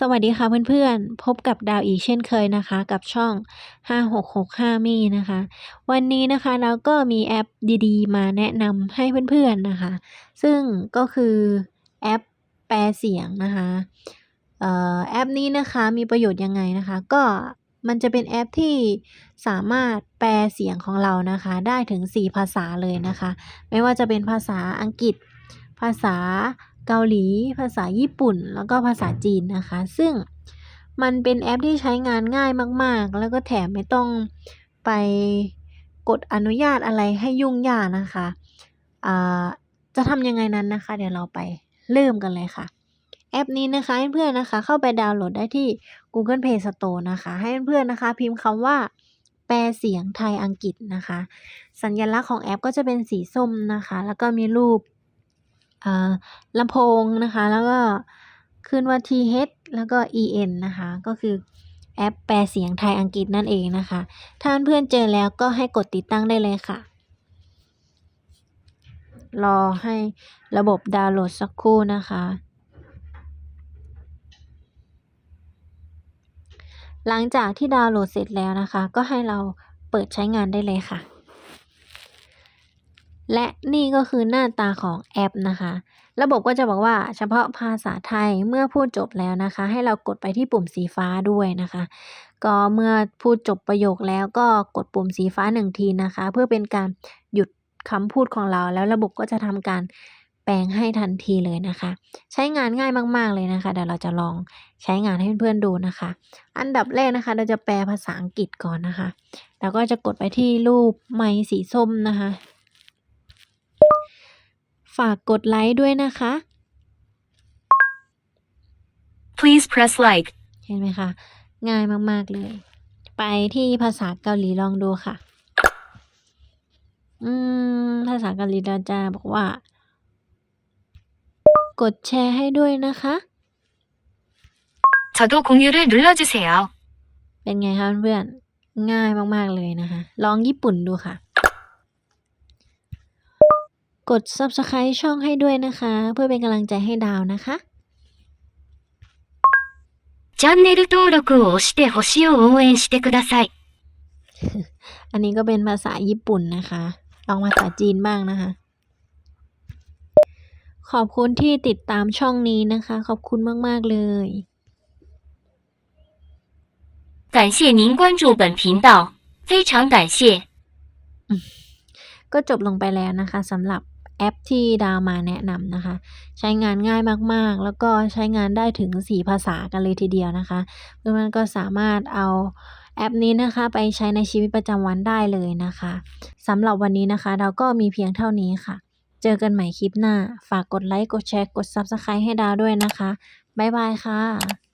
สวัสดีค่ะเพื่อนๆ พบกับดาวอีกเช่นเคยนะคะ กับช่อง 5665 มี่นะคะ วันนี้นะคะเราก็มีแอปดีๆ มาแนะนำให้เพื่อนๆนะคะ ซึ่งก็คือแอปแปลเสียงนะคะออแอปนี้นะคะมีประโยชน์ยังไงนะคะ ก็มันจะเป็นแอปที่สามารถแปลเสียงของเรานะคะ ได้ถึง 4 ภาษาเลยนะคะ ไม่ว่าจะเป็นภาษาอังกฤษ ภาษา เกาหลี ภาษาญี่ปุ่น แล้วก็ภาษาจีนนะคะ ซึ่งมันเป็นแอปที่ใช้งานง่ายมากๆ แล้วก็แถมไม่ต้องไปกดอนุญาตอะไรให้ยุ่งยากนะคะอ่าจะทำยังไงนั้นนะคะ เดี๋ยวเราไปเริ่มกันเลยค่ะ แอปนี้นะคะให้เพื่อนๆนะคะ เข้าไปดาวน์โหลดได้ที่ Google Play Store นะคะ ให้เพื่อนๆนะคะ พิมพ์คำว่า แปลเสียงไทยอังกฤษนะคะ สัญลักษณ์ของแอปก็จะเป็นสีส้มนะคะ แล้วก็มีรูป ลำโพงนะคะ แล้วก็ขึ้นว่า th แล้วก็ en นะคะ ก็คือแอปแปลเสียงไทยอังกฤษนั่นเองนะคะ ถ้าเพื่อนเจอแล้วก็ให้กดติดตั้งได้เลยค่ะ รอให้ระบบดาวน์โหลดสักครู่นะคะ หลังจากที่ดาวน์โหลดเสร็จแล้วนะคะ ก็ให้เราเปิดใช้งานได้เลยค่ะ และนี่ก็คือหน้าตาของแอปนะคะ ระบบก็จะบอกว่าเฉพาะภาษาไทยเมื่อพูดจบแล้วนะคะ ให้เรากดไปที่ปุ่มสีฟ้าด้วยนะคะ ก็เมื่อพูดจบประโยคแล้วก็กดปุ่มสีฟ้าหนึ่งทีนะคะ เพื่อเป็นการหยุดคำพูดของเรา แล้วระบบก็จะทำการแปลงให้ทันทีเลยนะคะ ใช้งานง่ายมาก ๆ เลยนะคะเดี๋ยวเราจะลองใช้งานให้เพื่อนๆดูนะคะ อันดับแรกนะคะ เราจะแปลภาษาอังกฤษก่อนนะคะ แล้วก็จะกดไปที่รูปไมค์สีส้มนะคะ ฝากกดไลค์ด้วยนะคะ Please press like. เห็นไหมคะ ง่ายมาก ๆ เลย ไปที่ภาษาเกาหลีลองดูค่ะ อืม ภาษาเกาหลีเราจะบอกว่า กดแชร์ให้ด้วยนะคะ 저도 공유를 눌러주세요. เป็นไงคะเพื่อนๆง่ายมาก ๆ เลยนะคะ ลองญี่ปุ่นดูค่ะ กด subscribe ช่องให้ด้วยนะคะ เพื่อเป็นกำลังใจให้ดาวนะคะ チャンネル登録を押して星を応援してください。 อันนี้ก็เป็นภาษาญี่ปุ่นนะคะ ลองภาษาจีนบ้างนะคะ ขอบคุณที่ติดตามช่องนี้นะคะ ขอบคุณมาก ๆ เลย 感谢您关注本频道，非常感谢。 ก็จบลงไปแล้วนะคะสำหรับ แอปที่ดาวมาแนะนำนะคะ ใช้งานง่ายมากๆ แล้วก็ใช้งานได้ถึง 4 ภาษากันเลยทีเดียวนะคะเพื่อนๆก็สามารถเอาแอปนี้นะคะ ไปใช้ในชีวิตประจำวันได้เลยนะคะสำหรับวันนี้นะคะ เราก็มีเพียงเท่านี้ค่ะ เจอกันใหม่คลิปหน้า ฝากกดไลค์ กดแชร์ กด Subscribe ให้ดาวด้วยนะคะ บ๊ายบายค่ะ